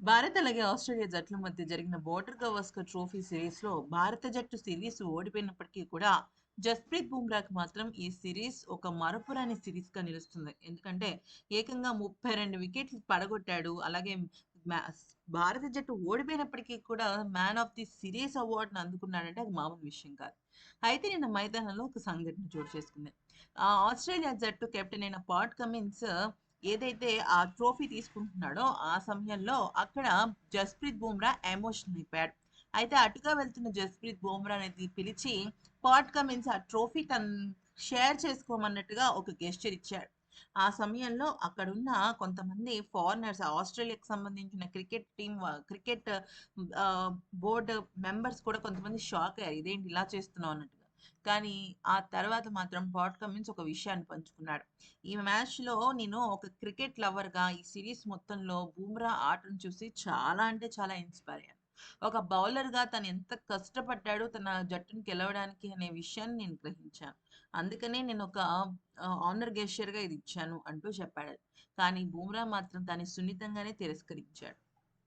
భారత్ అలాగే ఆస్ట్రేలియా జట్ల మధ్య జరిగిన బోర్డర్ గవాస్కర్ ట్రోఫీ సిరీస్లో భారత జట్టు సిరీస్ ఓడిపోయినప్పటికీ కూడా జస్ప్రీత్ బుమ్రాకి మాత్రం ఈ సిరీస్ ఒక మరపురాని సిరీస్గా నిలుస్తుంది. ఎందుకంటే ఏకంగా ముప్పై రెండు వికెట్లు పడగొట్టాడు. అలాగే మ్యా- భారత జట్టు ఓడిపోయినప్పటికీ కూడా మ్యాన్ ఆఫ్ ది సిరీస్ అవార్డును అందుకున్నాడంటే అది మామూలు విషయం కాదు. అయితే నిన్న మైదానంలో ఒక సంఘటన చోటు చేసుకుంది. ఆ ఆస్ట్రేలియా జట్టు కెప్టెన్ అయిన పాట్ కమిన్స్ ఏదైతే ఆ ట్రోఫీ తీసుకుంటున్నాడో ఆ సమయంలో అక్కడ జస్ప్రీత్ బూమ్రా ఎమోషనల్ అయిపోయాడు. అయితే అటుగా వెళ్తున్న జస్ప్రీత్ బూమ్రా అనేది పిలిచి పాట్ కమిన్స్ ఆ ట్రోఫీ తను షేర్ చేసుకోమన్నట్టుగా ఒక గెస్చర్ ఇచ్చాడు. ఆ సమయంలో అక్కడున్న కొంతమంది ఫారినర్స్ ఆస్ట్రేలియాకి సంబంధించిన cricket team cricket board members కూడా కొంతమంది షాక్ అయ్యారు. ఇదేంటి ఇలా చేస్తున్నావు అన్నట్టు. కానీ ఆ తర్వాత మాత్రం పాట్ కమిన్స్ ఒక విషయాన్ని పంచుకున్నాడు. ఈ మ్యాచ్లో నేను ఒక క్రికెట్ లవర్గా ఈ సిరీస్ మొత్తంలో బూమ్రా ఆటను చూసి చాలా అంటే చాలా ఇన్స్పైర్ అయ్యాను. ఒక బౌలర్గా తను ఎంత కష్టపడ్డాడో తన జట్టును గెలవడానికి అనే విషయాన్ని నేను గ్రహించాను. అందుకనే నేను ఒక ఆనర్ గెస్చర్గా ఇది ఇచ్చాను అంటూ చెప్పాడు. కానీ బూమ్రా మాత్రం దాన్ని సున్నితంగానే తిరస్కరించాడు.